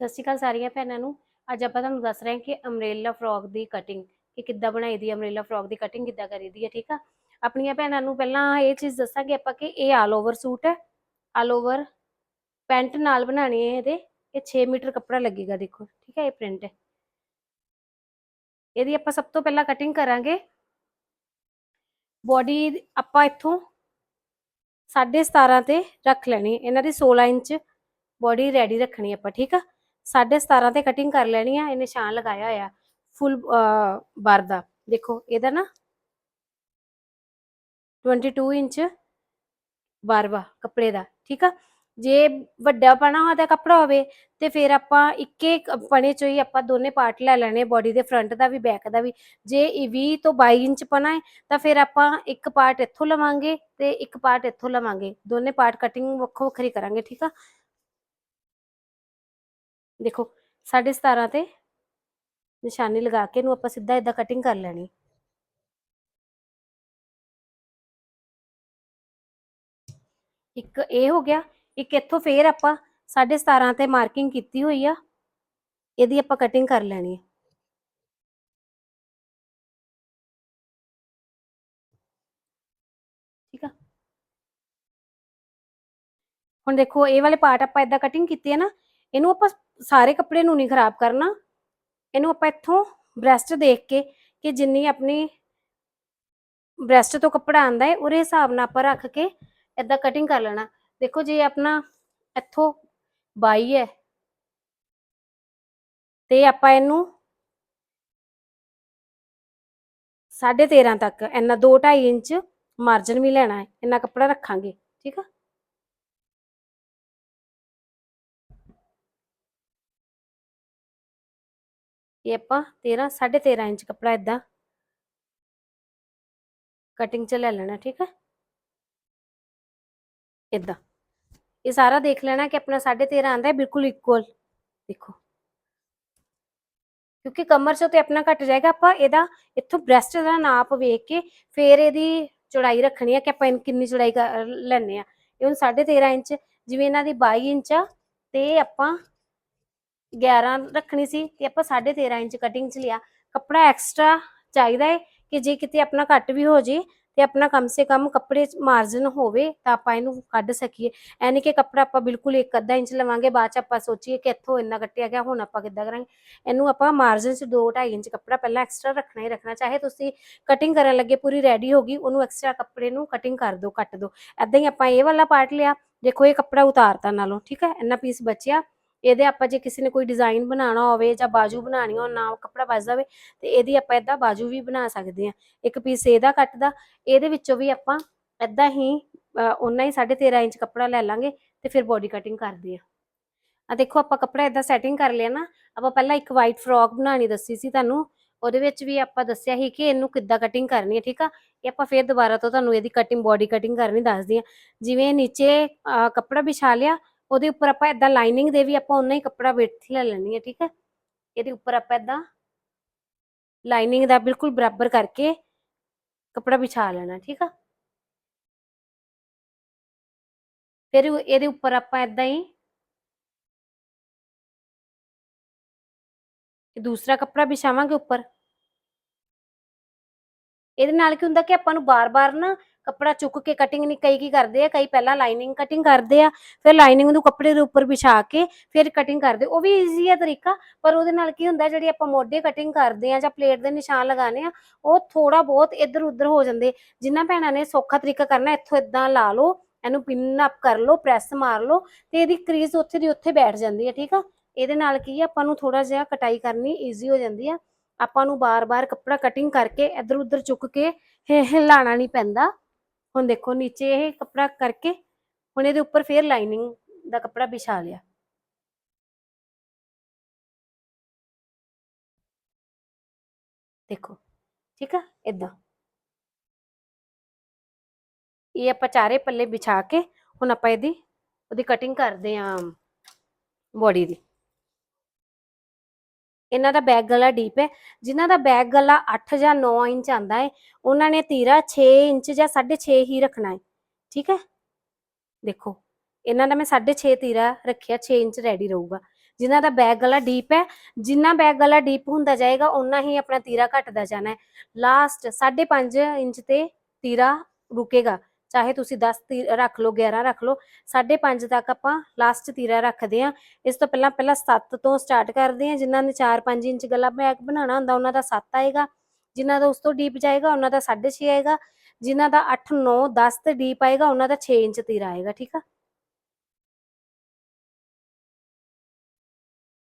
ਸਤਿ ਸ਼੍ਰੀ ਅਕਾਲ ਸਾਰੀਆਂ ਭੈਣਾਂ ਨੂੰ। ਅੱਜ ਆਪਾਂ ਤੁਹਾਨੂੰ ਦੱਸ ਰਹੇ ਹਾਂ ਕਿ ਅਮਰੇਲਾ ਫਰੋਕ ਦੀ ਕਟਿੰਗ ਕਿ ਕਿੱਦਾਂ ਬਣਾਈ ਦੀ ਅਮਰੇਲਾ ਫਰੋਕ ਦੀ ਕਟਿੰਗ ਕਿੱਦਾਂ ਕਰੀ ਦੀ ਹੈ, ਠੀਕ ਆ? ਆਪਣੀਆਂ ਭੈਣਾਂ ਨੂੰ ਪਹਿਲਾਂ ਇਹ ਚੀਜ਼ ਦੱਸਾਂਗੇ ਆਪਾਂ ਕਿ ਇਹ ਆਲ ਓਵਰ ਸੂਟ ਹੈ। ਆਲ ਓਵਰ ਪੈਂਟ ਨਾਲ ਬਣਾਣੀ ਹੈ ਇਹਦੇ। ਇਹ 6 ਮੀਟਰ ਕੱਪੜਾ ਲੱਗੇਗਾ ਦੇਖੋ, ਠੀਕ ਹੈ, ਇਹ ਪ੍ਰਿੰਟ ਹੈ। ਇਹਦੀ ਆਪਾਂ ਸਭ ਤੋਂ ਪਹਿਲਾਂ ਕਟਿੰਗ ਕਰਾਂਗੇ। ਬੋਡੀ ਆਪਾਂ ਇੱਥੋਂ 17.5 ਤੇ ਰੱਖ ਲੈਣੀ ਇਹਨਾਂ ਦੀ 16 ਇੰਚ ਬੋਡੀ ਰੈਡੀ ਰੱਖਣੀ ਆਪਾਂ, ਠੀਕ ਆ? 17.5 ਤੇ ਕਟਿੰਗ ਕਰ ਲੈਣੀ ਆ ਇਹ ਨਿਸ਼ਾਨ ਲਗਾਇਆ ਹੋਇਆ ਫੁੱਲ ਬਾਰ ਦਾ। ਦੇਖੋ, ਇਹਦਾ ਨਾ 22 ਇੰਚ ਬਾਰਵਾ ਕੱਪੜੇ ਦਾ, ਠੀਕ ਆ? ਜੇ ਵੱਡਾ ਪਣਾ ਹੋਇਆ ਤਾਂ ਕੱਪੜਾ ਹੋਵੇ, ਤੇ ਫਿਰ ਆਪਾਂ ਇੱਕੇ ਪਣੇ ਚੋਂ ਹੀ ਆਪਾਂ ਦੋਨੇ ਪਾਰਟ ਲੈ ਲੈਣੇ ਬੋਡੀ ਦੇ ਫਰੰਟ ਦਾ ਵੀ ਬੈਕ ਦਾ ਵੀ। ਜੇ ਇਹ 20 ਤੋਂ 22 ਇੰਚ ਪਣਾ ਹੈ, ਤਾਂ ਫਿਰ ਆਪਾਂ ਇੱਕ ਪਾਰਟ ਇੱਥੋਂ ਲਵਾਂਗੇ ਤੇ ਇੱਕ ਪਾਰਟ ਇੱਥੋਂ ਲਵਾਂਗੇ। ਦੋਨੇ ਪਾਰਟ ਕਟਿੰਗ ਵੱਖੋ ਵੱਖਰੀ ਕਰਾਂਗੇ, ਠੀਕ ਆ? ਦੇਖੋ 17.5 ਤੇ ਨਿਸ਼ਾਨੀ ਲਗਾ ਕੇ ਇਹਨੂੰ ਆਪਾਂ ਸਿੱਧਾ ਇਦਾਂ ਕਟਿੰਗ ਕਰ ਲੈਣੀ। ਇੱਕ ਇਹ ਹੋ ਗਿਆ, ਇੱਕ ਇੱਥੋਂ ਫੇਰ ਆਪਾਂ 17.5 ਤੇ ਮਾਰਕਿੰਗ ਕੀਤੀ ਹੋਈ ਆ, ਇਹਦੀ ਆਪਾਂ ਕਟਿੰਗ ਕਰ ਲੈਣੀ ਹੈ ਠੀਕ ਆ? ਹੁਣ ਦੇਖੋ, ਇਹ ਵਾਲੇ ਪਾਰਟ ਆਪਾਂ ਇਦਾਂ ਕਟਿੰਗ ਕੀਤੀ ਹੈ ਨਾ ਇਹਨੂੰ ਆਪਾਂ ਸਾਰੇ ਕੱਪੜੇ ਨੂੰ ਨਹੀਂ ਖਰਾਬ ਕਰਨਾ। ਇਹਨੂੰ ਆਪਾਂ ਇੱਥੋਂ ਬ੍ਰੈਸਟ ਦੇਖ ਕੇ ਕਿ ਜਿੰਨੀ ਆਪਣੀ ਬ੍ਰੈਸਟ ਤੋਂ ਕੱਪੜਾ ਆਂਦਾ ਹੈ, ਉਹਦੇ ਹਿਸਾਬ ਨਾਲ ਆਪਾਂ ਰੱਖ ਕੇ ਇਦਾਂ ਕਟਿੰਗ ਕਰ ਲੈਣਾ। ਦੇਖੋ ਜੇ ਆਪਣਾ ਇੱਥੋਂ 22 ਹੈ, ਤੇ ਆਪਾਂ ਇਹਨੂੰ 13.5 ਤੱਕ, ਇੰਨਾ 2.5 ਇੰਚ ਮਾਰਜਨ ਵੀ ਲੈਣਾ ਹੈ, ਇੰਨਾ ਕੱਪੜਾ ਰੱਖਾਂਗੇ, ਠੀਕ ਆ? ਇਹ ਆਪਾਂ 13 13.5 ਇੰਚ ਕੱਪੜਾ ਇਦਾਂ ਕਟਿੰਗ ਚ ਲੈ ਲੈਣਾ, ਠੀਕ ਹੈ ਇਦਾਂ ਇਹ ਸਾਰਾ ਦੇਖ ਲੈਣਾ ਕਿ ਆਪਣਾ 13.5 ਆਂਦਾ ਹੈ, ਬਿਲਕੁਲ ਇਕੁਅਲ ਦੇਖੋ। ਕਿਉਂਕਿ ਕਮਰ ਚੋਂ ਤੇ ਆਪਣਾ ਘਟ ਜਾਏਗਾ, ਆਪਾਂ ਇਹਦਾ ਇੱਥੋਂ ਬ੍ਰੈਸਟ ਦਾ ਨਾਪ ਵੇਖ ਕੇ ਫੇਰ ਇਹਦੀ ਚੌੜਾਈ ਰੱਖਣੀ ਹੈ ਕਿ ਆਪਾਂ ਕਿੰਨੀ ਚੌੜਾਈ ਲੈਣੇ ਆ। ਇਹ ਹੁਣ 13.5 ਇੰਚ, ਜਿਵੇਂ ਇਹਨਾਂ ਦੀ 22 ਇੰਚ ਆ, ਤੇ ਆਪਾਂ 11 ਰੱਖਣੀ ਸੀ ਤੇ ਆਪਾਂ 13.5 ਇੰਚ ਕਟਿੰਗ ਚ ਲਿਆ। ਕੱਪੜਾ ਐਕਸਟਰਾ ਚਾਹੀਦਾ ਹੈ ਕਿ ਜੇ ਕਿਤੇ ਆਪਣਾ ਘੱਟ ਵੀ ਹੋ ਜੇ ਤੇ ਆਪਣਾ ਕਮ ਸੇ ਕਮ ਕੱਪੜੇ ਚ ਮਾਰਜਨ ਹੋਵੇ ਤਾਂ ਆਪਾਂ ਇਹਨੂੰ ਕੱਢ ਸਕੀਏ। ਐਨੀ ਕਿ ਕੱਪੜਾ ਆਪਾਂ ਬਿਲਕੁਲ ਇੱਕ ਅੱਧਾ ਇੰਚ ਲਵਾਂਗੇ, ਬਾਅਦ ਚ ਆਪਾਂ ਸੋਚੀਏ ਕਿ ਇੱਥੋਂ ਇੰਨਾ ਕੱਟਿਆ ਗਿਆ, ਹੁਣ ਆਪਾਂ ਕਿੱਦਾਂ ਕਰਾਂਗੇ? ਇਹਨੂੰ ਆਪਾਂ ਮਾਰਜਨ ਚ 2.5 ਇੰਚ ਕੱਪੜਾ ਪਹਿਲਾਂ ਐਕਸਟਰਾ ਰੱਖਣਾ ਹੀ ਰੱਖਣਾ। ਚਾਹੇ ਤੁਸੀਂ ਕਟਿੰਗ ਕਰਨ ਲੱਗੇ ਪੂਰੀ ਰੈਡੀ ਹੋ ਗਈ, ਉਹਨੂੰ ਐਕਸਟਰਾ ਕੱਪੜੇ ਨੂੰ ਕਟਿੰਗ ਕਰ ਦਿਓ ਕੱਟ ਦਿਓ ਐਦਾਂ ਹੀ ਆਪਾਂ ਇਹ ਵਾਲਾ ਪਾਰਟ ਲਿਆ। ਦੇਖੋ ਇਹ ਕੱਪੜਾ ਉਤਾਰਤਾ ਨਾਲੋਂ, ਠੀਕ ਹੈ? ਇੰਨਾ ਪੀਸ ਬਚਿਆ। ਇਹਦੇ ਆਪਾਂ ਜੇ ਕਿਸੇ ਨੇ ਕੋਈ ਡਿਜ਼ਾਈਨ ਬਣਾਉਣਾ ਹੋਵੇ ਜਾਂ ਬਾਜੂ ਬਣਾਣੀ ਹੋ ਨਾ ਕੱਪੜਾ ਬਚ ਜਾਵੇ, ਤੇ ਇਹਦੀ ਆਪਾਂ ਇਦਾਂ ਬਾਜੂ ਵੀ ਬਣਾ ਸਕਦੇ ਆ ਇੱਕ ਪੀਸ ਇਹਦਾ ਕੱਟ ਦਾ ਇਹਦੇ ਵਿੱਚੋਂ ਵੀ ਆਪਾਂ ਇਦਾਂ ਹੀ ਉਹਨਾਂ ਹੀ 13.5 ਇੰਚ ਕੱਪੜਾ ਲੈ ਲਾਂਗੇ ਤੇ ਫਿਰ ਬੋਡੀ ਕਟਿੰਗ ਕਰਦੇ ਆ ਆ ਦੇਖੋ ਆਪਾਂ ਕੱਪੜਾ ਇਦਾਂ ਸੈਟਿੰਗ ਕਰ ਲਿਆ ਨਾ, ਆਪਾਂ ਪਹਿਲਾਂ ਇੱਕ ਵਾਈਟ ਫਰੋਕ ਬਣਾਣੀ ਦੱਸੀ ਸੀ ਤੁਹਾਨੂੰ, ਉਹਦੇ ਵਿੱਚ ਵੀ ਆਪਾਂ ਦੱਸਿਆ ਸੀ ਕਿ ਇਹਨੂੰ ਕਿੱਦਾਂ ਕਟਿੰਗ ਕਰਨੀ ਹੈ, ਠੀਕ ਆ? ਇਹ ਆਪਾਂ ਫਿਰ ਦੁਬਾਰਾ ਤੋਂ ਤੁਹਾਨੂੰ ਇਹਦੀ ਕਟਿੰਗ ਬੋਡੀ ਕਟਿੰਗ ਕਰਨੀ ਦੱਸਦੀ ਆ ਜਿਵੇਂ ਨੀਚੇ ਕੱਪੜਾ ਵਿਛਾ ਲਿਆ ਉਹਦੇ ਉੱਪਰ ਆਪਾਂ ਇਦਾਂ ਲਾਈਨਿੰਗ ਦੇ ਵੀ ਆਪਾਂ ਉਨਾ ਹੀ ਕੱਪੜਾ ਵਿੱਥ ਲੈ ਲੈਣੀ ਹੈ, ਠੀਕ ਹੈ? ਇਹਦੇ ਉੱਪਰ ਆਪਾਂ ਇਦਾਂ ਲਾਈਨਿੰਗ ਦਾ ਬਿਲਕੁਲ ਬਰਾਬਰ ਕਰਕੇ ਕੱਪੜਾ ਵਿਛਾ ਲੈਣਾ, ਠੀਕ ਆ? ਫਿਰ ਇਹਦੇ ਉੱਪਰ ਆਪਾਂ ਇਦਾਂ ਹੀ ਦੂਸਰਾ ਕੱਪੜਾ ਵਿਛਾਵਾਂਗੇ ਉੱਪਰ। ਇਹਦੇ ਨਾਲ ਕੀ ਹੁੰਦਾ ਕਿ ਆਪਾਂ ਨੂੰ ਬਾਰ-ਬਾਰ ਨਾ ਕੱਪੜਾ ਚੁੱਕ ਕੇ ਕਟਿੰਗ ਨਹੀਂ ਕਈ ਕੀ ਕਰਦੇ ਆ, ਕਈ ਪਹਿਲਾਂ ਲਾਈਨਿੰਗ ਕਟਿੰਗ ਕਰਦੇ ਆ, ਫਿਰ ਲਾਈਨਿੰਗ ਨੂੰ ਕੱਪੜੇ ਦੇ ਉੱਪਰ ਵਿਛਾ ਕੇ ਫਿਰ ਕਟਿੰਗ ਕਰਦੇ ਉਹ ਵੀ ਈਜ਼ੀ ਆ ਤਰੀਕਾ, ਪਰ ਉਹਦੇ ਨਾਲ ਕੀ ਹੁੰਦਾ ਜਿਹੜੀ ਆਪਾਂ ਮੋਢੇ ਕਟਿੰਗ ਕਰਦੇ ਆ ਜਾਂ ਪਲੇਟ ਦੇ ਨਿਸ਼ਾਨ ਲਗਾਣੇ ਆ, ਉਹ ਥੋੜਾ ਬਹੁਤ ਇੱਧਰ ਉੱਧਰ ਹੋ ਜਾਂਦੇ। ਜਿਨ੍ਹਾਂ ਭੈਣਾਂ ਨੇ ਸੌਖਾ ਤਰੀਕਾ ਕਰਨਾ, ਇੱਥੋਂ ਇਦਾਂ ਲਾ ਲਓ, ਇਹਨੂੰ ਪਿਨ ਅਪ ਕਰ ਲਓ ਪ੍ਰੈਸ ਮਾਰ ਲਓ ਤੇ ਇਹਦੀ ਕਰੀਜ਼ ਉੱਥੇ ਦੀ ਉੱਥੇ ਬੈਠ ਜਾਂਦੀ ਹੈ ਠੀਕ ਆ? ਇਹਦੇ ਨਾਲ ਕੀ ਆ, ਆਪਾਂ ਨੂੰ ਥੋੜਾ ਜਿਹਾ ਕਟਾਈ ਕਰਨੀ ਈਜ਼ੀ ਹੋ ਜਾਂਦੀ ਆ। ਆਪਾਂ ਨੂੰ ਬਾਰ-ਬਾਰ ਕੱਪੜਾ ਕਟਿੰਗ ਕਰਕੇ ਇੱਧਰ ਉੱਧਰ ਚੁੱਕ ਕੇ ਹਿਲਾਣਾ ਨਹੀਂ ਪੈਂਦਾ। ਹੁਣ ਦੇਖੋ ਨੀਚੇ ਇਹ ਕੱਪੜਾ ਕਰਕੇ ਹੁਣ ਇਹਦੇ ਉੱਪਰ ਫੇਰ ਲਾਈਨਿੰਗ ਦਾ ਕੱਪੜਾ ਵਿਛਾ ਲਿਆ। ਦੇਖੋ, ਠੀਕ ਆ? ਇਦਾਂ ਇਹ ਆਪਾਂ ਚਾਰੇ ਪੱਲੇ ਵਿਛਾ ਕੇ ਹੁਣ ਆਪਾਂ ਇਹਦੀ, ਉਹਦੀ ਕਟਿੰਗ ਕਰਦੇ ਆਂ ਬੋਡੀ ਦੀ। ਇਹਨਾਂ ਦਾ ਬੈਕ ਗਲਾ ਡੀਪ ਹੈ। ਜਿਨ੍ਹਾਂ ਦਾ ਬੈਕ ਗਲਾ 8 ਜਾਂ 9 ਇੰਚ ਆਂਦਾ ਹੈ, ਉਹਨਾਂ ਨੇ ਤੀਰਾ 6 ਇੰਚ ਜਾਂ 6.5 ਹੀ ਰੱਖਣਾ ਹੈ। ਠੀਕ ਹੈ? ਦੇਖੋ, ਇਹਨਾਂ ਦਾ ਮੈਂ 6.5 ਤੀਰਾ ਰੱਖਿਆ 6 ਇੰਚ ਰੈਡੀ ਰਹੂਗਾ। ਜਿਨ੍ਹਾਂ ਦਾ ਬੈਕ ਗਲਾ ਡੀਪ ਹੈ, ਜਿੰਨਾ ਬੈਕ ਗਲਾ ਡੀਪ ਹੁੰਦਾ ਜਾਏਗਾ ਉਨਾ ਹੀ ਆਪਣਾ ਤੀਰਾ ਘਟਦਾ ਜਾਣਾ ਹੈ। ਲਾਸਟ 5.5 ਇੰਚ ਤੇ ਤੀਰਾ ਰੁਕੇਗਾ। ਚਾਹੇ ਤੁਸੀਂ 10 ਤੀ- ਰੱਖ ਲਓ 11 ਰੱਖ ਲਓ 5.5 ਤੱਕ ਆਪਾਂ ਲਾਸਟ ਤੀਰਾ ਰੱਖਦੇ ਆ ਇਸ ਤੋਂ ਪਹਿਲਾਂ ਪਹਿਲਾਂ 7 ਤੋਂ ਸਟਾਰਟ ਕਰਦੇ ਆ ਜਿਨ੍ਹਾਂ ਨੇ 4-5 ਇੰਚ ਗਲਾ ਬੈਕ ਬਣਾਉਣਾ ਹੁੰਦਾ, ਉਹਨਾਂ ਦਾ 7 ਆਏਗਾ। ਜਿਨ੍ਹਾਂ ਦਾ ਉਸ ਤੋਂ ਡੀਪ ਜਾਏਗਾ, ਉਹਨਾਂ ਦਾ 6.5 ਆਏਗਾ। ਜਿਨ੍ਹਾਂ ਦਾ 8 9 10 ਤੇ ਡੀਪ ਆਏਗਾ, ਉਹਨਾਂ ਦਾ 6 ਇੰਚ ਤੀਰਾ ਆਏਗਾ, ਠੀਕ ਆ?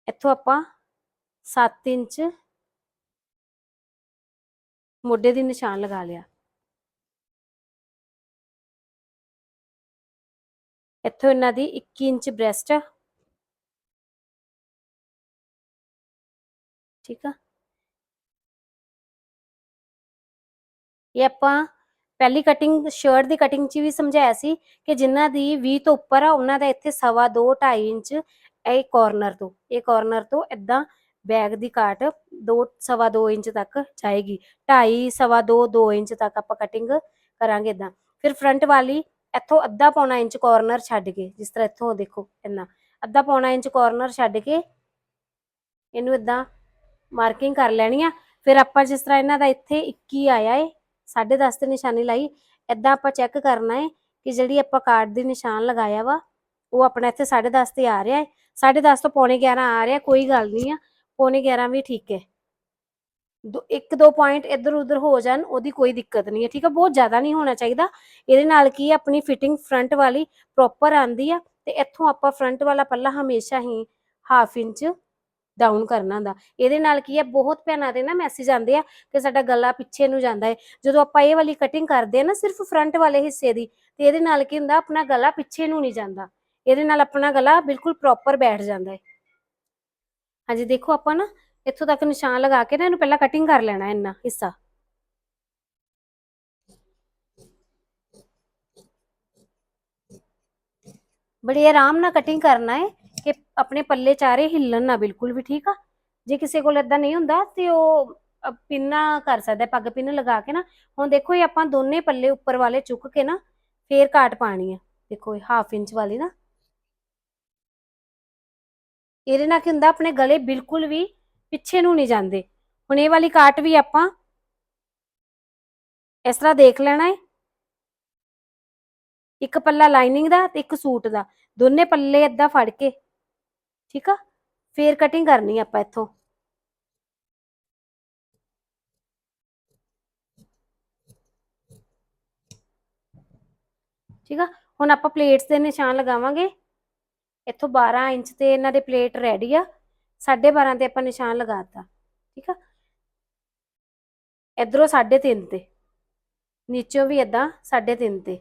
ਇੱਥੋਂ ਆਪਾਂ 7 ਇੰਚ ਮੋਢੇ ਦੀ ਨਿਸ਼ਾਨ ਲਗਾ ਲਿਆ। ਇੱਥੋਂ ਇਹਨਾਂ ਦੀ 21 ਇੰਚ ਬ੍ਰੈਸਟ ਆ। ਠੀਕ ਆ। ਇਹ ਆਪਾਂ ਪਹਿਲੀ ਕਟਿੰਗ ਸ਼ਰਟ ਦੀ ਕਟਿੰਗ 'ਚ ਵੀ ਸਮਝਾਇਆ ਸੀ ਕਿ ਜਿਨ੍ਹਾਂ ਦੀ 20 ਤੋਂ ਉੱਪਰ ਆ, ਉਹਨਾਂ ਦਾ ਇੱਥੇ ਸਵਾ 2 2.5 ਇੰਚ ਇਹ ਕਾਰਨਰ ਤੋਂ, ਇਹ ਕਾਰਨਰ ਤੋਂ ਇਦਾਂ ਬੈਗ ਦੀ ਕਾਟ 2 ਸਵਾ 2 ਇੰਚ ਤੱਕ ਜਾਏਗੀ। 2.5 ਸਵਾ 2 2 ਇੰਚ ਤੱਕ ਆਪਾਂ ਕਟਿੰਗ ਕਰਾਂਗੇ ਇਦਾਂ ਫਿਰ ਫਰੰਟ ਵਾਲੀ ਇੱਥੋਂ ਅੱਧਾ ਪੌਣਾ ਇੰਚ ਕਾਰਨਰ ਛੱਡ ਕੇ, ਜਿਸ ਤਰ੍ਹਾਂ ਇੱਥੋਂ ਦੇਖੋ ਇੰਨਾ, ਅੱਧਾ ਪੌਣਾ ਇੰਚ ਕਾਰਨਰ ਛੱਡ ਕੇ ਇਹਨੂੰ ਇਦਾਂ ਮਾਰਕਿੰਗ ਕਰ ਲੈਣੀ ਆ। ਫਿਰ ਆਪਾਂ ਜਿਸ ਤਰ੍ਹਾਂ ਇਹਨਾਂ ਦਾ ਇੱਥੇ 21 ਆਇਆ ਏ 10.5 ਤੇ ਨਿਸ਼ਾਨੀ ਲਾਈ ਇਦਾਂ ਆਪਾਂ ਚੈੱਕ ਕਰਨਾ ਏ ਕਿ ਜਿਹੜੀ ਆਪਾਂ ਕਾਰਡ ਦੀ ਨਿਸ਼ਾਨ ਲਗਾਇਆ ਵਾ, ਉਹ ਆਪਣਾ ਇੱਥੇ 10.5 ਤੇ ਆ ਰਿਹਾ ਹੈ 10.5 ਤੋਂ ਪੌਣੇ 11 ਆ ਰਿਹਾ, ਕੋਈ ਗੱਲ ਨਹੀਂ ਆ, ਪੌਣੇ 11 ਵੀ ਠੀਕ ਹੈ ਦੋ, ਇੱਕ ਦੋ ਪੁਆਇੰਟ ਇੱਧਰ ਉੱਧਰ ਹੋ ਜਾਣ, ਉਹਦੀ ਕੋਈ ਦਿੱਕਤ ਨਹੀਂ ਹੈ, ਠੀਕ ਹੈ? ਬਹੁਤ ਜ਼ਿਆਦਾ ਨਹੀਂ ਹੋਣਾ ਚਾਹੀਦਾ। ਇਹਦੇ ਨਾਲ ਕੀ ਹੈ? ਆਪਣੀ ਫਿਟਿੰਗ ਫਰੰਟ ਵਾਲੀ ਪ੍ਰੋਪਰ ਆਂਦੀ ਆ ਤੇ ਇੱਥੋਂ ਆਪਾਂ ਫਰੰਟ ਵਾਲਾ ਪੱਲਾ ਹਮੇਸ਼ਾ ਹੀ ਹਾਫ ਇੰਚ ਡਾਊਨ ਕਰਨਾ ਹੁੰਦਾ। ਇਹਦੇ ਨਾਲ ਕੀ ਹੈ? ਬਹੁਤ ਭੈਣਾਂ ਦੇ ਨਾ ਮੈਸੇਜ ਆਉਂਦੇ ਆ ਕਿ ਸਾਡਾ ਗਲਾ ਪਿੱਛੇ ਨੂੰ ਜਾਂਦਾ ਹੈ। ਜਦੋਂ ਆਪਾਂ ਇਹ ਵਾਲੀ ਕਟਿੰਗ ਕਰਦੇ ਆ ਨਾ ਸਿਰਫ ਫਰੰਟ ਵਾਲੇ ਹਿੱਸੇ ਦੀ, ਤੇ ਇਹਦੇ ਨਾਲ ਕੀ ਹੁੰਦਾ? ਆਪਣਾ ਗਲਾ ਪਿੱਛੇ ਨੂੰ ਨਹੀਂ ਜਾਂਦਾ। ਇਹਦੇ ਨਾਲ ਆਪਣਾ ਗਲਾ ਬਿਲਕੁਲ ਪ੍ਰੋਪਰ ਬੈਠ ਜਾਂਦਾ ਹੈ। ਹਾਂਜੀ, ਦੇਖੋ ਆਪਾਂ ਨਾ ਇੱਥੋਂ ਤੱਕ ਨਿਸ਼ਾਨ ਲਗਾ ਕੇ ਨਾ ਇਹਨੂੰ ਪਹਿਲਾਂ ਕਟਿੰਗ ਕਰ ਲੈਣਾ ਇੰਨਾ ਹਿੱਸਾ। ਬੜੀ ਆਰਾਮ ਨਾਲ ਕਟਿੰਗ ਕਰਨਾ ਹੈ ਕਿ ਆਪਣੇ ਪੱਲੇ ਚਾਰੇ ਹਿੱਲਣ ਨਾ ਬਿਲਕੁਲ ਵੀ, ਠੀਕ ਆ? ਜੇ ਕਿਸੇ ਕੋਲ ਇਦਾਂ ਨਹੀਂ ਹੁੰਦਾ ਤੇ ਉਹ ਪਿੰਨਾ ਕਰ ਸਕਦਾ, ਪੱਗ ਪਿੰਨ ਲਗਾ ਕੇ ਨਾ। ਹੁਣ ਦੇਖੋ ਇਹ ਆਪਾਂ ਦੋਨੇ ਪੱਲੇ ਉੱਪਰ ਵਾਲੇ ਚੁੱਕ ਕੇ ਨਾ ਫੇਰ ਕਾਟ ਪਾਣੀ ਆ। ਦੇਖੋ ਇਹ ਹਾਫ ਇੰਚ ਵਾਲੀ ਨਾ। ਇਹਦੇ ਨਾਲ ਕੀ ਹੁੰਦਾ, ਆਪਣੇ ਗਲੇ ਬਿਲਕੁਲ ਵੀ ਪਿੱਛੇ ਨੂੰ ਨਹੀਂ ਜਾਂਦੇ। ਹੁਣ ਇਹ ਵਾਲੀ ਕਾਟ ਵੀ ਆਪਾਂ ਇਸ ਤਰ੍ਹਾਂ ਦੇਖ ਲੈਣਾ ਹੈ। ਇੱਕ ਪੱਲਾ ਲਾਈਨਿੰਗ ਦਾ ਤੇ ਇੱਕ ਸੂਟ ਦਾ। ਦੋਨੇ ਪੱਲੇ ਏਦਾਂ ਫੜ ਕੇ, ਠੀਕ ਆ? ਫੇਰ ਕਟਿੰਗ ਕਰਨੀ ਆਪਾਂ ਇੱਥੋਂ। ਠੀਕ ਆ? ਹੁਣ ਆਪਾਂ ਪਲੇਟਸ ਦੇ ਨਿਸ਼ਾਨ ਲਗਾਵਾਂਗੇ। ਇੱਥੋਂ 12 ਇੰਚ ਤੇ ਇਹਨਾਂ ਦੇ ਪਲੇਟ ਰੈਡੀ ਆ। 12.5 ਤੇ ਆਪਾਂ ਨਿਸ਼ਾਨ ਲਗਾਤਾ ਠੀਕ ਆ? ਇਧਰੋਂ 3.5 ਤੇ, ਨੀਚੋਂ ਵੀ ਇਦਾਂ 3.5 ਤੇ।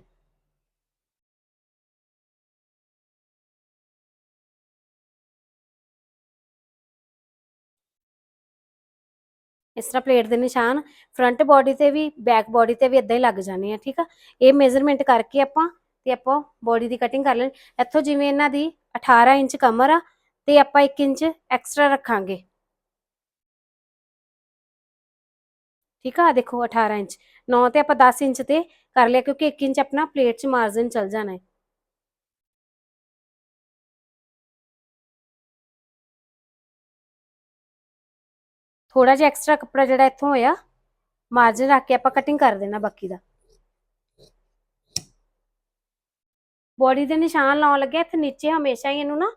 ਇਸ ਤਰ੍ਹਾਂ ਪਲੇਟ ਦੇ ਨਿਸ਼ਾਨ ਫਰੰਟ ਬਾਡੀ ਤੇ ਵੀ, ਬੈਕ ਬਾਡੀ ਤੇ ਵੀ ਇਦਾਂ ਹੀ ਲੱਗ ਜਾਣੇ ਆ, ਠੀਕ ਆ? ਇਹ ਮੇਜ਼ਰਮੈਂਟ ਕਰਕੇ ਆਪਾਂ ਤੇ ਆਪਾਂ ਬਾਡੀ ਦੀ ਕਟਿੰਗ ਕਰ ਲੈਣੀ। ਇੱਥੋਂ ਜਿਵੇਂ ਇਹਨਾਂ ਦੀ 18 ਇੰਚ ਕਮਰ ਆ ਤੇ ਆਪਾਂ 1 ਇੰਚ ਐਕਸਟਰਾ ਰੱਖਾਂਗੇ। ਠੀਕ ਆ? ਦੇਖੋ 18 ਇੰਚ। 9 ਤੇ ਆਪਾਂ 10 ਇੰਚ ਤੇ ਕਰ ਲਿਆ, ਕਿਉਂਕਿ 1 ਇੰਚ ਆਪਣਾ ਪਲੇਟ 'ਚ ਮਾਰਜਨ ਚਲ ਜਾਣਾ ਹੈ। ਥੋੜਾ ਜਿਹਾ ਐਕਸਟਰਾ ਕੱਪੜਾ ਜਿਹੜਾ ਇੱਥੋਂ ਹੋਇਆ ਮਾਰਜਨ ਰੱਖ ਕੇ ਆਪਾਂ ਕਟਿੰਗ ਕਰ ਦੇਣਾ ਬਾਕੀ ਦਾ। ਬੋਡੀ ਦੇ ਨਿਸ਼ਾਨ ਲਾਉਣ ਲੱਗੇ ਇੱਥੇ ਨੀਚੇ ਹਮੇਸ਼ਾ ਹੀ ਇਹਨੂੰ ਨਾ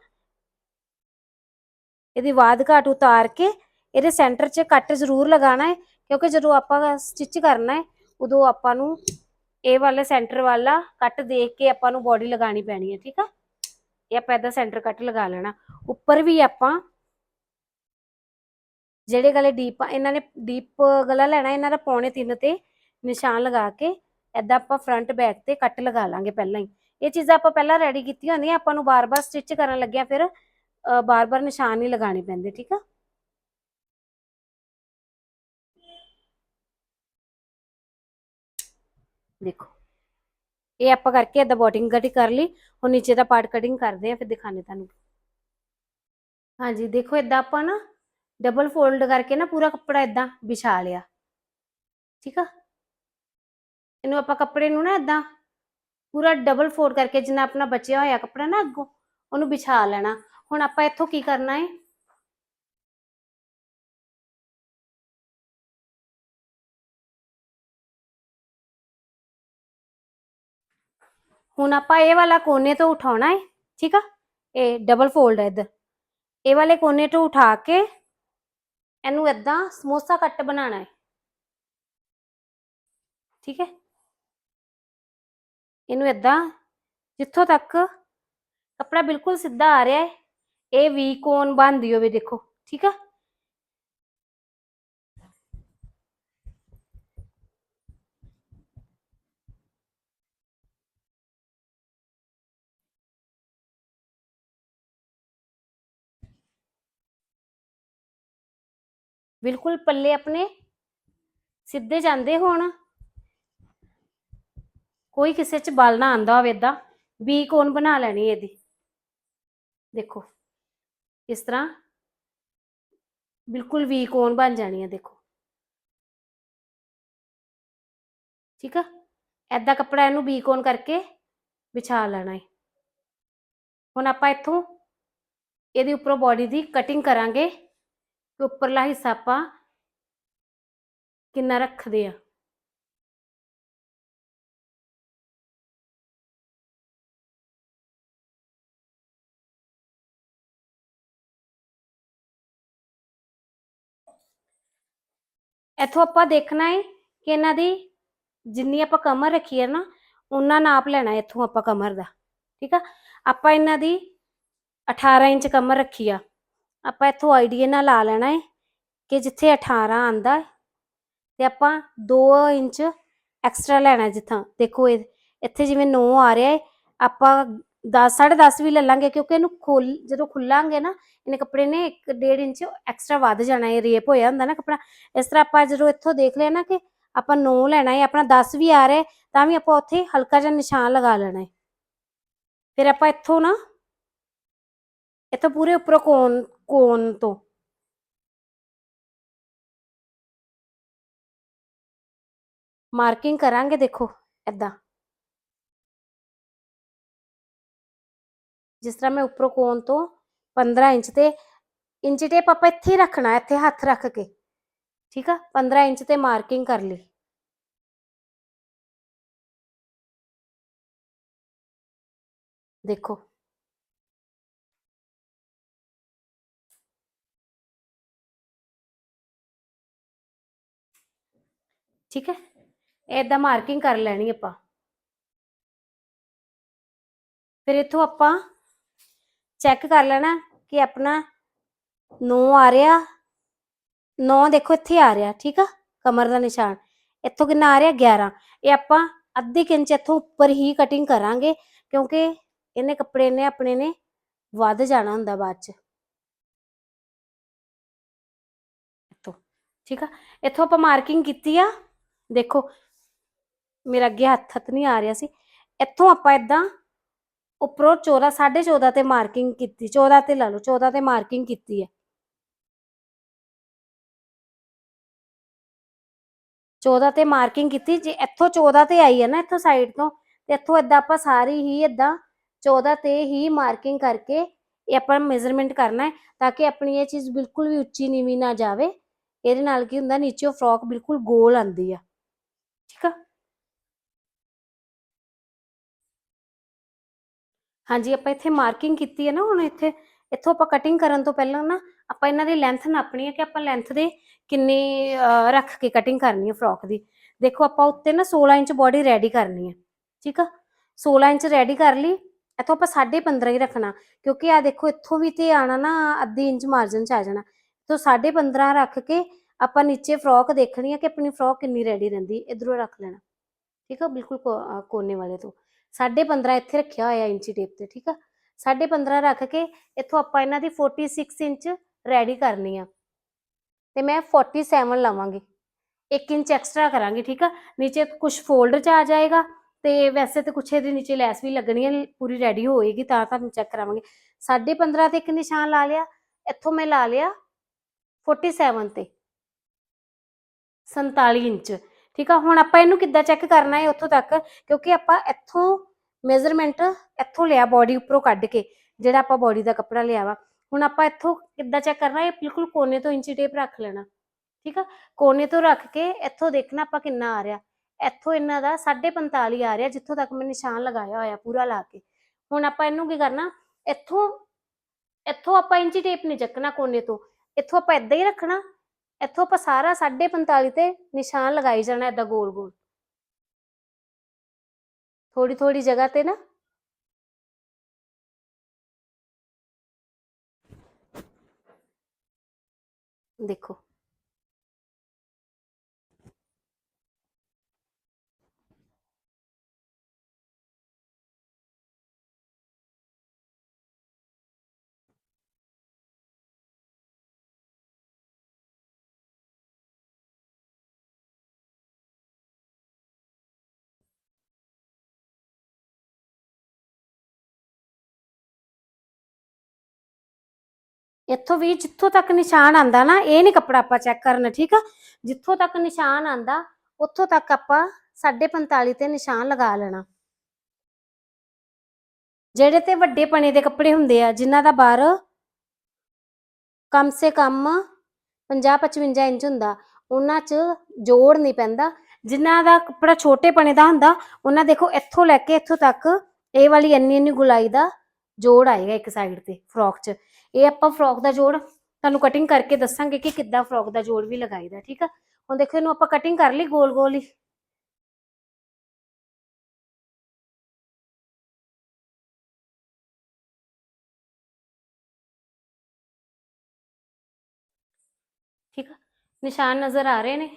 ਇਹਦੀ ਬਾਦ ਘਾਟ ਉਤਾਰ ਕੇ ਇਹਦੇ ਸੈਂਟਰ 'ਚ ਕੱਟ ਜ਼ਰੂਰ ਲਗਾਉਣਾ ਹੈ, ਕਿਉਂਕਿ ਜਦੋਂ ਆਪਾਂ ਸਟਿਚ ਕਰਨਾ ਹੈ, ਉਦੋਂ ਆਪਾਂ ਨੂੰ ਇਹ ਵਾਲੇ ਸੈਂਟਰ ਵਾਲਾ ਕੱਟ ਦੇਖ ਕੇ ਆਪਾਂ ਨੂੰ ਬੋਡੀ ਲਗਾਣੀ ਪੈਣੀ ਹੈ, ਠੀਕ ਆ? ਇਹ ਆਪਾਂ ਇਹਦਾ ਸੈਂਟਰ ਕੱਟ ਲਗਾ ਲੈਣਾ। ਉੱਪਰ ਵੀ ਆਪਾਂ ਜਿਹੜੇ ਗਲੇ ਡੀਪ ਆ, ਇਹਨਾਂ ਨੇ ਡੀਪ ਗਲਾ ਲੈਣਾ, ਇਹਨਾਂ ਦਾ ਪੌਣੇ 3 ਤੇ ਨਿਸ਼ਾਨ ਲਗਾ ਕੇ ਐਦਾਂ ਆਪਾਂ ਫਰੰਟ ਬੈਕ ਤੇ ਕੱਟ ਲਗਾ ਲਾਂਗੇ ਪਹਿਲਾਂ ਹੀ। ਇਹ ਚੀਜ਼ਾਂ ਆਪਾਂ ਪਹਿਲਾਂ ਰੈਡੀ ਕੀਤੀਆਂ ਹੁੰਦੀਆਂ, ਆਪਾਂ ਨੂੰ ਬਾਰ-ਬਾਰ ਸਟਿਚ ਕਰਨ ਲੱਗਿਆ, ਫਿਰ ਬਾਰ-ਬਾਰ ਨਿਸ਼ਾਨ ਨਹੀਂ ਲਗਾਣੇ ਪੈਂਦੇ, ਠੀਕ ਆ? ਦੇਖੋ, ਇਹ ਆਪਾਂ ਕਰਕੇ ਏਦਾਂ ਬੋਟਿੰਗ ਕਟਿੰਗ ਕਰ ਲਈ, ਹੁਣ ਨੀਚੇ ਦਾ ਪਾਰਟ ਕਟਿੰਗ ਕਰਦੇ ਆ, ਫਿਰ ਦਿਖਾਣੇ ਤੁਹਾਨੂੰ। ਹਾਂਜੀ, ਦੇਖੋ ਏਦਾਂ ਆਪਾਂ ਨਾ ਡਬਲ ਫੋਲਡ ਕਰਕੇ ਨਾ ਪੂਰਾ ਕੱਪੜਾ ਇਦਾਂ ਵਿਛਾ ਲਿਆ, ਠੀਕ ਆ? ਇਹਨੂੰ ਆਪਾਂ ਕੱਪੜੇ ਨੂੰ ਨਾ ਇਦਾਂ ਪੂਰਾ ਡਬਲ ਫੋਲਡ ਕਰਕੇ ਜਿੰਨਾ ਆਪਣਾ ਬਚਿਆ ਹੋਇਆ ਕੱਪੜਾ ਨਾ ਅੱਗੋਂ, ਉਹਨੂੰ ਵਿਛਾ ਲੈਣਾ। ਹੁਣ ਆਪਾਂ ਇੱਥੋਂ ਕੀ ਕਰਨਾ ਹੈ ਹੁਣ ਆਪਾਂ ਇਹ ਵਾਲਾ ਕੋਨੇ ਤੋਂ ਉਠਾਉਣਾ ਹੈ ਠੀਕ ਆ? ਇਹ ਡਬਲ ਫੋਲਡ ਹੈ ਇੱਧਰ। ਇਹ ਵਾਲੇ ਕੋਨੇ ਤੋਂ ਉਠਾ ਕੇ ਇਹਨੂੰ ਏਦਾਂ ਸਮੋਸਾ ਕੱਟ ਬਣਾਉਣਾ ਹੈ ਠੀਕ ਹੈ ਇਹਨੂੰ ਏਦਾਂ ਜਿੱਥੋਂ ਤੱਕ ਕੱਪੜਾ ਬਿਲਕੁਲ ਸਿੱਧਾ ਆ ਰਿਹਾ ਹੈ ਇਹ ਵੀ ਕੋਨ ਬਣਦੀ ਹੋਵੇ ਦੇਖੋ, ਠੀਕ ਆ? ਬਿਲਕੁਲ ਪੱਲੇ ਆਪਣੇ ਸਿੱਧੇ ਜਾਂਦੇ ਹੋਣ। ਕੋਈ ਕਿਸੇ ਚ ਬਲ ਨਾ ਆਂਦਾ ਹੋਵੇ ਏਦਾਂ, ਵੀ ਕੋਨ ਬਣਾ ਲੈਣੀ ਇਹਦੀ। ਦੇਖੋ। ਇਸ ਤਰ੍ਹਾਂ? ਬਿਲਕੁਲ ਵੀ ਕੋਨ ਬਣ ਜਾਣੀ ਹੈ ਦੇਖੋ। ਠੀਕ ਆ? ਐਦਾਂ ਕੱਪੜਾ ਇਹਨੂੰ ਵੀ ਕੋਨ ਕਰਕੇ ਵਿਛਾ ਲੈਣਾ ਹੈ ਹੁਣ ਆਪਾਂ ਇੱਥੋਂ ਇਹਦੇ ਉੱਪਰੋਂ ਬਾਡੀ ਦੀ ਕਟਿੰਗ ਕਰਾਂਗੇ ਕਿ ਉੱਪਰਲਾ ਹਿੱਸਾ ਆਪਾਂ ਕਿੰਨਾ ਰੱਖਦੇ ਆ? ਇੱਥੋਂ ਆਪਾਂ ਦੇਖਣਾ ਹੈ ਕਿ ਇਹਨਾਂ ਦੀ ਜਿੰਨੀ ਆਪਾਂ ਕਮਰ ਰੱਖੀ ਹੈ ਨਾ, ਉਹਨਾਂ ਨਾਪ ਲੈਣਾ ਇੱਥੋਂ ਆਪਾਂ ਕਮਰ ਦਾ, ਠੀਕ ਆ? ਆਪਾਂ ਇਹਨਾਂ ਦੀ 18 ਇੰਚ ਕਮਰ ਰੱਖੀ ਆ, ਆਪਾਂ ਇੱਥੋਂ ਆਈਡੀਆ ਨਾਲ ਲਾ ਲੈਣਾ ਹੈ ਕਿ ਜਿੱਥੇ 18 ਆਂਦਾ ਹੈ ਤੇ ਆਪਾਂ 2 ਇੰਚ ਐਕਸਟਰਾ ਲੈਣਾ ਹੈ ਜਿੱਥਾਂ, ਦੇਖੋ ਇਹ, ਇੱਥੇ ਜਿਵੇਂ 9 ਆ ਰਿਹਾ ਹੈ ਆਪਾਂ 10 10.5 ਵੀ ਲੈ ਲਾਂਗੇ, ਕਿਉਂਕਿ ਇਹਨੂੰ ਖੋਲ, ਜਦੋਂ ਖੁੱਲਾਂਗੇ ਨਾ, ਇਹਨੇ ਕੱਪੜੇ ਨੇ 1.5 ਇੰਚ ਐਕਸਟਰਾ ਵੱਧ ਜਾਣਾ ਹੈ ਰੇਪ ਹੋਇਆ ਹੁੰਦਾ ਨਾ ਕੱਪੜਾ। ਇਸ ਤਰ੍ਹਾਂ ਆਪਾਂ ਜਦੋਂ ਇੱਥੋਂ ਦੇਖ ਲਿਆ ਨਾ ਕਿ ਆਪਾਂ 9 ਲੈਣਾ ਹੈ, ਆਪਣਾ 10 ਵੀ ਆ ਰਿਹਾ ਤਾਂ ਵੀ ਆਪਾਂ ਉੱਥੇ ਹਲਕਾ ਜਿਹਾ ਨਿਸ਼ਾਨ ਲਗਾ ਲੈਣਾ ਹੈ। ਫਿਰ ਆਪਾਂ ਇੱਥੋਂ ਨਾ, ਇੱਥੋਂ ਪੂਰੇ ਉੱਪਰੋਂ ਕੋਨ ਕੋਨ ਤੋਂ। ਮਾਰਕਿੰਗ ਕਰਾਂਗੇ, ਦੇਖੋ ਐਦਾਂ ਜਿਸ ਤਰ੍ਹਾਂ ਮੈਂ ਉੱਪਰੋਂ ਕੋਨ ਤੋਂ 15 ਇੰਚ ਤੇ ਇੰਚ ਟੇਪ ਆਪਾਂ ਇੱਥੇ ਰੱਖਣਾ, ਇੱਥੇ ਹੱਥ ਰੱਖ ਕੇ। ਠੀਕ ਆ? 15 ਇੰਚ ਤੇ ਮਾਰਕਿੰਗ ਕਰ ਲਈ। ਦੇਖੋ। ਠੀਕ ਹੈ? ਏਦਾਂ ਮਾਰਕਿੰਗ ਕਰ ਲੈਣੀ ਆਪਾਂ। ਫਿਰ ਇੱਥੋਂ ਆਪਾਂ ਚੈੱਕ ਕਰ ਲੈਣਾ ਕਿ ਆਪਣਾ 9 ਆ ਰਿਹਾ। 9 ਦੇਖੋ ਇੱਥੇ ਆ ਰਿਹਾ, ਠੀਕ ਆ? ਕਮਰ ਦਾ ਨਿਸ਼ਾਨ। ਇੱਥੋਂ ਕਿੰਨਾ ਆ ਰਿਹਾ? 11 ਇਹ ਆਪਾਂ ਅੱਧੀ ਕੁ ਇੰਚ ਇੱਥੋਂ ਉੱਪਰ ਹੀ ਕਟਿੰਗ ਕਰਾਂਗੇ ਕਿਉਂਕਿ ਇਹਨੇ ਕੱਪੜੇ ਨੇ, ਆਪਣੇ ਨੇ ਵੱਧ ਜਾਣਾ ਹੁੰਦਾ ਬਾਅਦ ਚ। ਇੱਥੋਂ, ਠੀਕ ਆ? ਇੱਥੋਂ ਆਪਾਂ ਮਾਰਕਿੰਗ ਕੀਤੀ ਆ। ਦੇਖੋ, ਮੇਰਾ ਅੱਗੇ ਹੱਥ ਹੱਥ ਨਹੀਂ ਆ ਰਿਹਾ ਸੀ। ਇੱਥੋਂ ਆਪਾਂ ਇਦਾਂ ਉੱਪਰੋਂ 14 14.5 ਤੇ ਮਾਰਕਿੰਗ ਕੀਤੀ 14 ਤੇ ਲਾ ਲਓ 14 ਤੇ ਮਾਰਕਿੰਗ ਕੀਤੀ ਹੈ। 14 ਤੇ ਮਾਰਕਿੰਗ ਕੀਤੀ, ਜੇ ਇੱਥੋਂ 14 ਤੇ ਆਈ ਹੈ ਨਾ ਇੱਥੋਂ ਸਾਈਡ ਤੋਂ, ਤੇ ਇੱਥੋਂ ਏਦਾਂ ਆਪਾਂ ਸਾਰੀ ਹੀ ਏਦਾਂ 14 ਤੇ ਹੀ ਮਾਰਕਿੰਗ ਕਰਕੇ ਇਹ ਆਪਾਂ ਮੈਜ਼ਰਮੈਂਟ ਕਰਨਾ ਹੈ, ਤਾਂ ਕਿ ਆਪਣੀ ਇਹ ਚੀਜ਼ ਬਿਲਕੁਲ ਵੀ ਉੱਚੀ ਨੀਵੀਂ ਨਾ ਜਾਵੇ। ਇਹਦੇ ਨਾਲ ਕੀ ਹੁੰਦਾ, ਨੀਚੇ ਫਰੋਕ ਬਿਲਕੁਲ ਗੋਲ ਆਂਦੀ ਆ। ਠੀਕ ਆ? ਹਾਂਜੀ, ਆਪਾਂ ਇੱਥੇ ਮਾਰਕਿੰਗ ਕੀਤੀ ਹੈ ਨਾ ਹੁਣ ਇੱਥੇ, ਇੱਥੋਂ ਆਪਾਂ ਕਟਿੰਗ ਕਰਨ ਤੋਂ ਪਹਿਲਾਂ ਨਾ ਆਪਾਂ ਇਹਨਾਂ ਦੀ ਲੈਂਥ ਨਾਪਣੀ ਹੈ ਕਿ ਆਪਾਂ ਲੈਂਥ ਦੇ ਕਿੰਨੀ ਰੱਖ ਕੇ ਕਟਿੰਗ ਕਰਨੀ ਹੈ ਫਰੋਕ ਦੀ। ਦੇਖੋ ਆਪਾਂ ਉੱਤੇ ਨਾ 16 ਇੰਚ ਬੋਡੀ ਰੈਡੀ ਕਰਨੀ ਹੈ, ਠੀਕ ਆ? 16 ਇੰਚ ਰੈਡੀ ਕਰ ਲਈ, ਇੱਥੋਂ ਆਪਾਂ 15.5 ਹੀ ਰੱਖਣਾ, ਕਿਉਂਕਿ ਆ ਦੇਖੋ ਇੱਥੋਂ ਵੀ ਤੇ ਆਣਾ ਨਾ ਅੱਧੀ ਇੰਚ ਮਾਰਜਨ ਚ ਆ ਜਾਣਾ। ਤੋਂ 15.5 ਰੱਖ ਕੇ ਆਪਾਂ ਨੀਚੇ ਫਰੋਕ ਦੇਖਣੀ ਹੈ ਕਿ ਆਪਣੀ ਫਰੋਕ ਕਿੰਨੀ ਰੈਡੀ ਰਹਿੰਦੀ, ਇਧਰੋਂ ਰੱਖ ਲੈਣਾ, ਠੀਕ ਆ? ਬਿਲਕੁਲ ਕੋਨੇ ਵਾਲੇ ਤੋਂ। 15.5 ਇੱਥੇ ਰੱਖਿਆ ਹੋਇਆ ਇੰਚੀ ਟੇਪ ਤੇ, ਠੀਕ ਆ? 15.5 ਰੱਖ ਕੇ ਇੱਥੋਂ ਆਪਾਂ ਇਹਨਾਂ ਦੀ 46 ਇੰਚ ਰੈਡੀ ਕਰਨੀ ਆ। ਤੇ ਮੈਂ 47 ਲਵਾਂਗੀ। 1 ਇੰਚ ਐਕਸਟਰਾ ਕਰਾਂਗੀ, ਠੀਕ ਆ? ਨੀਚੇ ਕੁਝ ਫੋਲਡ ਚ ਆ ਜਾਏਗਾ ਤੇ ਵੈਸੇ ਤੇ ਕੁਛ ਇਹਦੇ ਨੀਚੇ ਲੈਸ ਵੀ ਲੱਗਣੀ ਹੈ ਪੂਰੀ ਰੈਡੀ ਹੋਏਗੀ, ਤਾਂ ਤੁਹਾਨੂੰ ਚੈੱਕ ਕਰਾਵਾਂਗੇ। 15.5 ਤੇ ਇੱਕ ਨਿਸ਼ਾਨ ਲਾ ਲਿਆ, ਇੱਥੋਂ ਮੈਂ ਲਾ ਲਿਆ 47 ਤੇ। 47 ਇੰਚ। ਠੀਕ ਆ? ਹੁਣ ਆਪਾਂ ਇਹਨੂੰ ਕਿੱਦਾਂ ਚੈੱਕ ਕਰਨਾ ਹੈ ਉੱਥੋਂ ਤੱਕ? ਕਿਉਂਕਿ ਆਪਾਂ ਇੱਥੋਂ ਮੈਜ਼ਰਮੈਂਟ ਇੱਥੋਂ ਲਿਆ ਬਾਡੀ ਉੱਪਰੋਂ ਕੱਢ ਕੇ, ਜਿਹੜਾ ਆਪਾਂ ਬਾਡੀ ਦਾ ਕੱਪੜਾ ਲਿਆ ਵਾ। ਹੁਣ ਆਪਾਂ ਇੱਥੋਂ ਕਿੱਦਾਂ ਚੈੱਕ ਕਰਨਾ? ਇਹ ਬਿਲਕੁਲ ਕੋਨੇ ਤੋਂ ਇੰਚੀ ਟੇਪ ਰੱਖ ਲੈਣਾ। ਠੀਕ ਆ? ਕੋਨੇ ਤੋਂ ਰੱਖ ਕੇ ਇੱਥੋਂ ਦੇਖਣਾ ਆਪਾਂ ਕਿੰਨਾ ਆ ਰਿਹਾ। ਇੱਥੋਂ ਇਹਨਾਂ ਦਾ 45 ਆ ਰਿਹਾ, ਜਿੱਥੋਂ ਤੱਕ ਮੈਂ ਨਿਸ਼ਾਨ ਲਗਾਇਆ ਹੋਇਆ ਪੂਰਾ ਲਾ ਕੇ। ਹੁਣ ਆਪਾਂ ਇਹਨੂੰ ਕੀ ਕਰਨਾ? ਇੱਥੋਂ ਇੱਥੋਂ ਆਪਾਂ ਇੰਚੀ ਟੇਪ ਨਹੀਂ ਚੱਕਣਾ ਕੋਨੇ ਤੋਂ। ਇੱਥੋਂ ਆਪਾਂ ਏਦਾਂ ਹੀ ਰੱਖਣਾ ਇੱਥੋਂ ਆਪਾਂ ਸਾਰਾ 45 ਤੇ ਨਿਸ਼ਾਨ ਲਗਾਈ ਜਾਣਾ ਏਦਾਂ ਗੋਲ ਗੋਲ। ਥੋੜੀ ਥੋੜੀ ਜਗ੍ਹਾ ਤੇ ਨਾ। ਦੇਖੋ। ਇੱਥੋਂ ਵੀ ਜਿੱਥੋਂ ਤੱਕ ਨਿਸ਼ਾਨ ਆਂਦਾ ਨਾ, ਇਹ ਨਹੀਂ ਕੱਪੜਾ ਆਪਾਂ ਚੈੱਕ ਕਰਨਾ, ਠੀਕ ਆ? ਜਿੱਥੋਂ ਤੱਕ ਨਿਸ਼ਾਨ ਆਂਦਾ, ਉੱਥੋਂ ਤੱਕ ਆਪਾਂ 45 ਤੇ ਨਿਸ਼ਾਨ ਲਗਾ ਲੈਣਾ। ਜਿਹੜੇ ਤੇ ਵੱਡੇ ਪਣੇ ਦੇ ਕੱਪੜੇ ਹੁੰਦੇ ਆ, ਜਿਨ੍ਹਾਂ ਦਾ ਬਾਰ ਕਮ ਸੇ ਕਮ 50 55 ਇੰਚ ਹੁੰਦਾ, ਉਹਨਾਂ 'ਚ ਜੋੜ ਨਹੀਂ ਪੈਂਦਾ। ਜਿਨ੍ਹਾਂ ਦਾ ਕੱਪੜਾ ਛੋਟੇ ਪਣੇ ਦਾ ਹੁੰਦਾ, ਉਹਨਾਂ ਦੇਖੋ ਇੱਥੋਂ ਲੈ ਕੇ ਇੱਥੋਂ ਤੱਕ ਇਹ ਵਾਲੀ ਇੰਨੀ ਇੰਨੀ ਗੁਲਾਈ ਦਾ ਜੋੜ ਆਏਗਾ ਇੱਕ ਸਾਈਡ ਤੇ ਫਰੋਕ 'ਚ। ਇਹ ਆਪਾਂ ਫਰੋਕ ਦਾ ਜੋੜ ਤੁਹਾਨੂੰ ਕਟਿੰਗ ਕਰਕੇ ਦੱਸਾਂਗੇ ਕਿ ਕਿੱਦਾਂ ਫਰੋਕ ਦਾ ਜੋੜ ਵੀ ਲਗਾਈਦਾ, ਠੀਕ ਆ? ਹੁਣ ਦੇਖੋ ਇਹਨੂੰ ਆਪਾਂ ਕਟਿੰਗ ਕਰ ਲਈ ਗੋਲ ਗੋਲ ਹੀ। ਠੀਕ ਆ? ਨਿਸ਼ਾਨ ਨਜ਼ਰ ਆ ਰਹੇ ਨੇ।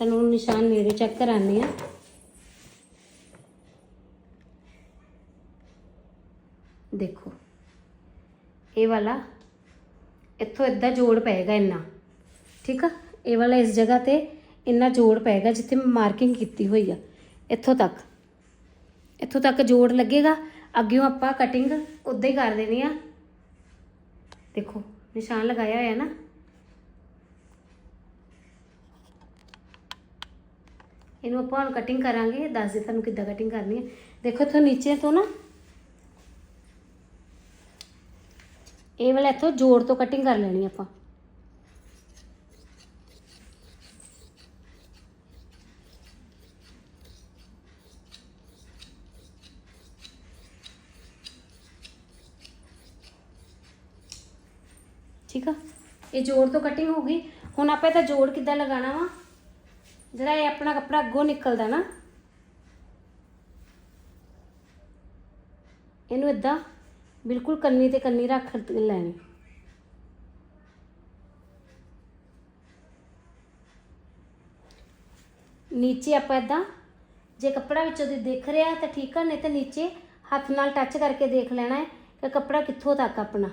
ਤੁਹਾਨੂੰ ਨਿਸ਼ਾਨ ਨੇੜੇ ਚੈੱਕ ਕਰਾਉਂਦੇ ਆ ਦੇਖੋ, ਇਹ ਵਾਲਾ ਇੱਥੋਂ ਇਦਾਂ ਜੋੜ ਪਏਗਾ ਇੰਨਾ, ਠੀਕ ਆ? ਇਹ ਵਾਲਾ ਇਸ ਜਗ੍ਹਾ ਤੇ ਇੰਨਾ ਜੋੜ ਪਏਗਾ ਜਿੱਥੇ ਮੈਂ ਮਾਰਕਿੰਗ ਕੀਤੀ ਹੋਈ ਆ, ਇੱਥੋਂ ਤੱਕ। ਇੱਥੋਂ ਤੱਕ ਜੋੜ ਲੱਗੇਗਾ, ਅੱਗਿਓਂ ਆਪਾਂ ਕਟਿੰਗ ਉਦਾਂ ਹੀ ਕਰ ਦੇਣੀ ਆ। ਦੇਖੋ, ਨਿਸ਼ਾਨ ਲਗਾਇਆ ਹੋਇਆ ਨਾ। ਇਹਨੂੰ ਆਪਾਂ ਹੁਣ ਕਟਿੰਗ ਕਰਾਂਗੇ, ਦੱਸ ਦੇ ਤੁਹਾਨੂੰ ਕਿੱਦਾਂ ਕਟਿੰਗ ਕਰਨੀ ਹੈ। ਦੇਖੋ ਇੱਥੋਂ ਨੀਚੇ ਤੋਂ ਨਾ, ਇਹ ਵਾਲਾ ਇੱਥੋਂ ਜੋੜ ਤੋਂ ਕਟਿੰਗ ਕਰ ਲੈਣੀ ਆਪਾਂ। ਠੀਕ ਆ? ਇਹ ਜੋੜ ਤੋਂ ਕਟਿੰਗ ਹੋ ਗਈ। ਹੁਣ ਆਪਾਂ ਇਹਦਾ ਜੋੜ ਕਿੱਦਾਂ ਲਗਾਉਣਾ ਵਾ? ਜਿਹੜਾ ਇਹ ਆਪਣਾ ਕੱਪੜਾ ਅੱਗੋਂ ਨਿਕਲਦਾ ਨਾ। ਇਹਨੂੰ ਇਦਾਂ ਬਿਲਕੁਲ ਕੰਨੀ ਤੇ ਕੰਨੀ ਰੱਖ ਲੈਣੀ। ਨੀਚੇ ਆਪਾਂ ਇਦਾਂ ਜੇ ਕੱਪੜਾ ਵਿੱਚੋਂ ਦੀ ਦਿਖ ਰਿਹਾ ਤਾਂ ਠੀਕ ਹੈ ਨਹੀਂ ਤਾਂ ਨੀਚੇ ਹੱਥ ਨਾਲ ਟੱਚ ਕਰਕੇ ਦੇਖ ਲੈਣਾ ਹੈ ਕਿ ਕੱਪੜਾ ਕਿੱਥੋਂ ਤੱਕ ਆਪਣਾ।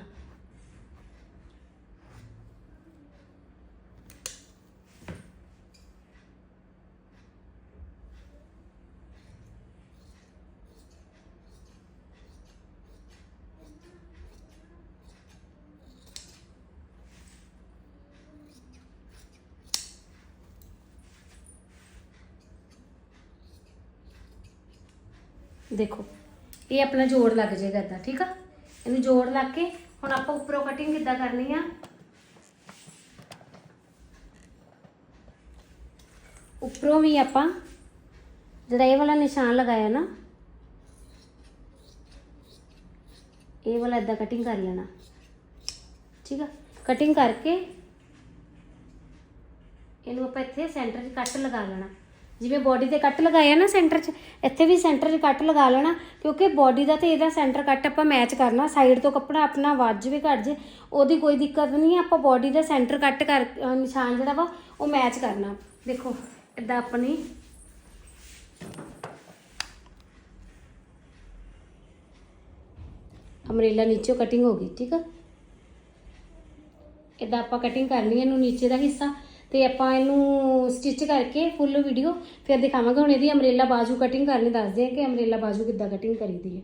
ਦੇਖੋ, ਇਹ ਆਪਣਾ ਜੋੜ ਲੱਗ ਜਾਏਗਾ ਏਦਾਂ, ਠੀਕ ਆ? ਇਹਨੂੰ ਜੋੜ ਲੱਗ ਕੇ ਹੁਣ ਆਪਾਂ ਉੱਪਰੋਂ ਕਟਿੰਗ ਕਿੱਦਾਂ ਕਰਨੀ ਆ? ਉੱਪਰੋਂ ਵੀ ਆਪਾਂ ਜਿਹੜਾ ਇਹ ਵਾਲਾ ਨਿਸ਼ਾਨ ਲਗਾਇਆ ਨਾ, ਇਹ ਵਾਲਾ ਏਦਾਂ ਕਟਿੰਗ ਕਰ ਲੈਣਾ, ਠੀਕ ਆ? ਕਟਿੰਗ ਕਰਕੇ ਇਹਨੂੰ ਆਪਾਂ ਇੱਥੇ ਸੈਂਟਰ 'ਚ ਕੱਟ ਲਗਾ ਲੈਣਾ। ਜਿਵੇਂ ਬਾਡੀ ਤੇ ਕੱਟ ਲਗਾਇਆ ਨਾ ਸੈਂਟਰ 'ਚ, ਇੱਥੇ ਵੀ ਸੈਂਟਰ 'ਚ ਕੱਟ ਲਗਾ ਲੈਣਾ, ਕਿਉਂਕਿ ਬਾਡੀ ਦਾ ਤੇ ਇਹਦਾ ਸੈਂਟਰ ਕੱਟ ਆਪਾਂ ਮੈਚ ਕਰਨਾ ਸਾਈਡ ਤੋਂ ਕੱਪੜਾ ਆਪਣਾ ਵੱਜ ਵੀ ਘੱਟ ਜੇ, ਉਹਦੀ ਕੋਈ ਦਿੱਕਤ ਨਹੀਂ ਆਪਾਂ ਬਾਡੀ ਦਾ ਸੈਂਟਰ ਕੱਟ ਕਰ ਨਿਸ਼ਾਨ ਜਿਹੜਾ ਵਾ, ਉਹ ਮੈਚ ਕਰਨਾ। ਦੇਖੋ ਇਦਾਂ ਆਪਣੀ ਅਮਰੇਲਾ ਨੀਚੇ ਕਟਿੰਗ ਹੋ ਗਈ, ਠੀਕ ਆ? ਇਦਾਂ ਆਪਾਂ ਕਟਿੰਗ ਕਰਨੀ ਇਹਨੂੰ ਨੀਚੇ ਦਾ ਹਿੱਸਾ ਤੇ ਆਪਾਂ ਇਹਨੂੰ ਸਟਿਚ ਕਰਕੇ ਫੁੱਲ ਵੀਡੀਓ ਫਿਰ ਦਿਖਾਵਾਂਗੇ। ਹੁਣ ਇਹਦੀ ਅਮਰੇਲਾ ਬਾਜੂ ਕਟਿੰਗ ਕਰਨੀ ਦੱਸਦੇ ਆ ਕਿ ਅਮਰੇਲਾ ਬਾਜੂ ਕਿੱਦਾਂ ਕਟਿੰਗ ਕਰੀਦੀ ਹੈ।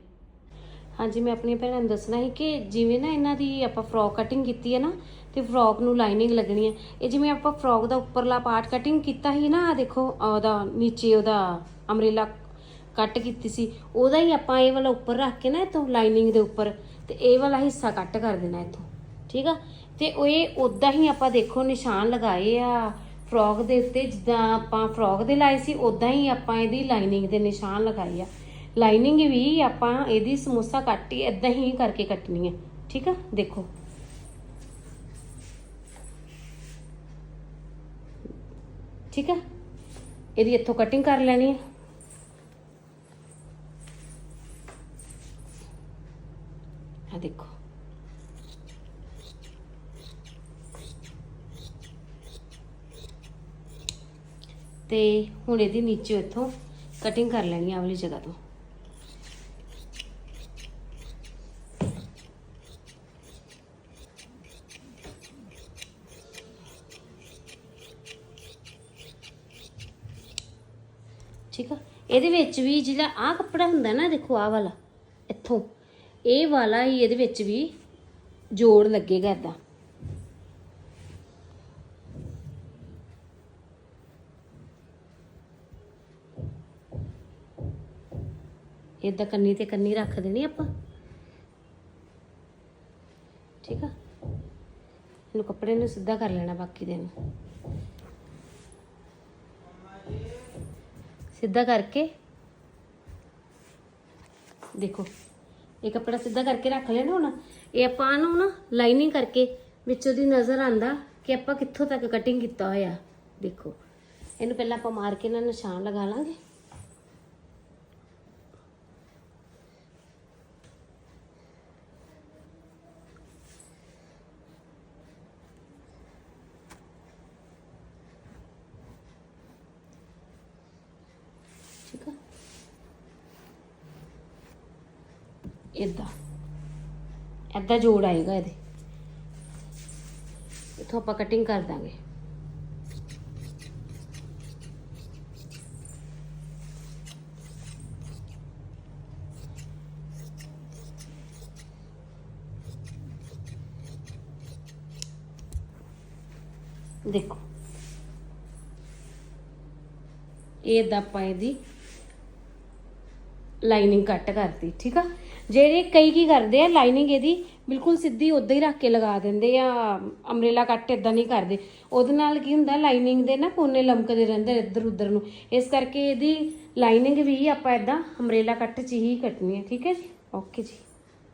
ਹਾਂਜੀ, ਮੈਂ ਆਪਣੀ ਭੈਣਾਂ ਨੂੰ ਦੱਸਣਾ ਸੀ ਕਿ ਜਿਵੇਂ ਨਾ ਇਹਨਾਂ ਦੀ ਆਪਾਂ ਫਰੋਕ ਕਟਿੰਗ ਕੀਤੀ ਹੈ ਨਾ, ਤੇ ਫਰੋਕ ਨੂੰ ਲਾਈਨਿੰਗ ਲੱਗਣੀ ਹੈ। ਇਹ ਜਿਵੇਂ ਆਪਾਂ ਫਰੋਕ ਦਾ ਉੱਪਰਲਾ ਪਾਰਟ ਕਟਿੰਗ ਕੀਤਾ ਸੀ ਨਾ, ਆਹ ਦੇਖੋ, ਉਹਦਾ ਨੀਚੇ ਉਹਦਾ ਅਮਰੇਲਾ ਕੱਟ ਕੀਤੀ ਸੀ। ਉਹਦਾ ਹੀ ਆਪਾਂ ਇਹ ਵਾਲਾ ਉੱਪਰ ਰੱਖ ਕੇ ਨਾ ਇਤੋਂ ਲਾਈਨਿੰਗ ਦੇ ਉੱਪਰ, ਤੇ ਇਹ ਵਾਲਾ ਹਿੱਸਾ ਕੱਟ ਕਰ ਦੇਣਾ ਇਥੋਂ। ਠੀਕ ਆ? ਤੇ ਉਹ ਇਹ ਉਦਾਂ ਹੀ ਆਪਾਂ ਦੇਖੋ ਨਿਸ਼ਾਨ ਲਗਾਏ ਆ ਫਰੋਕ ਦੇ ਉੱਤੇ, ਜਿੱਦਾਂ ਆਪਾਂ ਫਰੋਕ ਦੇ ਲਾਏ ਸੀ ਉਦਾਂ ਹੀ ਆਪਾਂ ਇਹਦੀ ਲਾਈਨਿੰਗ ਦੇ ਨਿਸ਼ਾਨ ਲਗਾਏ ਆ। ਲਾਈਨਿੰਗ ਵੀ ਆਪਾਂ ਇਹਦੀ ਸਮੋਸਾ ਕੱਟੀ ਇਦਾਂ ਹੀ ਕਰਕੇ ਕੱਟਣੀ ਆ, ਠੀਕ ਆ? ਦੇਖੋ। ਠੀਕ ਆ? ਇਹਦੀ ਇੱਥੋਂ ਕਟਿੰਗ ਕਰ ਲੈਣੀ ਹੈ ਆ ਦੇਖੋ। ਤੇ ਹੁਣ ਇਹਦੀ ਨੀਚੇ ਇੱਥੋਂ ਕਟਿੰਗ ਕਰ ਲੈਣੀ ਆ ਵਾਲੀ ਜਗ੍ਹਾ ਤੋਂ। ਠੀਕ ਆ? ਇਹਦੇ ਵਿੱਚ ਵੀ ਜਿਹੜਾ ਆਹ ਕੱਪੜਾ ਹੁੰਦਾ ਨਾ, ਦੇਖੋ ਆਹ ਵਾਲਾ, ਇੱਥੋਂ। ਇਹ ਵਾਲਾ ਹੀ ਇਹਦੇ ਵਿੱਚ ਵੀ ਜੋੜ ਲੱਗੇਗਾ ਏਦਾਂ। ਏਦਾਂ ਕੰਨੀ ਤੇ ਕੰਨੀ ਰੱਖ ਦੇਣੀ ਆਪਾਂ। ਠੀਕ ਆ? ਇਹਨੂੰ ਕੱਪੜੇ ਨੂੰ ਸਿੱਧਾ ਕਰ ਲੈਣਾ ਬਾਕੀ ਦੇ ਨੂੰ ਸਿੱਧਾ ਕਰਕੇ। ਦੇਖੋ, ਇਹ ਕੱਪੜਾ ਸਿੱਧਾ ਕਰਕੇ ਰੱਖ ਲੈਣਾ ਹੁਣ। ਇਹ ਆਪਾਂ ਨੂੰ ਨਾ ਲਾਈਨਿੰਗ ਕਰਕੇ ਵਿੱਚੋਂ ਦੀ ਨਜ਼ਰ ਆਂਦਾ ਕਿ ਆਪਾਂ ਕਿੱਥੋਂ ਤੱਕ ਕਟਿੰਗ ਕੀਤਾ ਹੋਇਆ। ਦੇਖੋ, ਇਹਨੂੰ ਪਹਿਲਾਂ ਆਪਾਂ ਮਾਰ ਕੇ ਨਾ ਨਿਸ਼ਾਨ ਲਗਾ ਲਾਂਗੇ ਠੀਕ ਆ ਇਦਾਂ ਇਦਾਂ ਜੋੜ ਆਏਗਾ ਇਹਦੇ। ਇਥੋਂ ਆਪਾਂ ਕਟਿੰਗ ਕਰ ਦਾਂਗੇ। ਦੇਖੋ। ਇਹ ਏਦਾਂ ਆਪਾਂ ਇਹਦੀ ਲਾਈਨਿੰਗ ਕੱਟ ਕਰਤੀ, ਠੀਕ ਆ? ਜਿਹੜੇ ਕਈ ਕੀ ਕਰਦੇ ਆ ਲਾਈਨਿੰਗ ਇਹਦੀ ਬਿਲਕੁਲ ਸਿੱਧੀ ਉਦਾਂ ਹੀ ਰੱਖ ਕੇ ਲਗਾ ਦਿੰਦੇ ਆ ਅਮਰੇਲਾ ਕੱਟ ਇਦਾਂ ਨਹੀਂ ਕਰਦੇ। ਉਹਦੇ ਨਾਲ ਕੀ ਹੁੰਦਾ ਲਾਈਨਿੰਗ ਦੇ ਨਾ ਕੋਨੇ ਲਮਕਦੇ ਰਹਿੰਦੇ ਇੱਧਰ ਉੱਧਰ ਨੂੰ। ਇਸ ਕਰਕੇ ਇਹਦੀ ਲਾਈਨਿੰਗ ਵੀ ਆਪਾਂ ਇਦਾਂ ਅਮਰੇਲਾ ਕੱਟ 'ਚ ਹੀ ਕੱਟਣੀ ਹੈ ਠੀਕ ਹੈ ਜੀ? ਓਕੇ ਜੀ।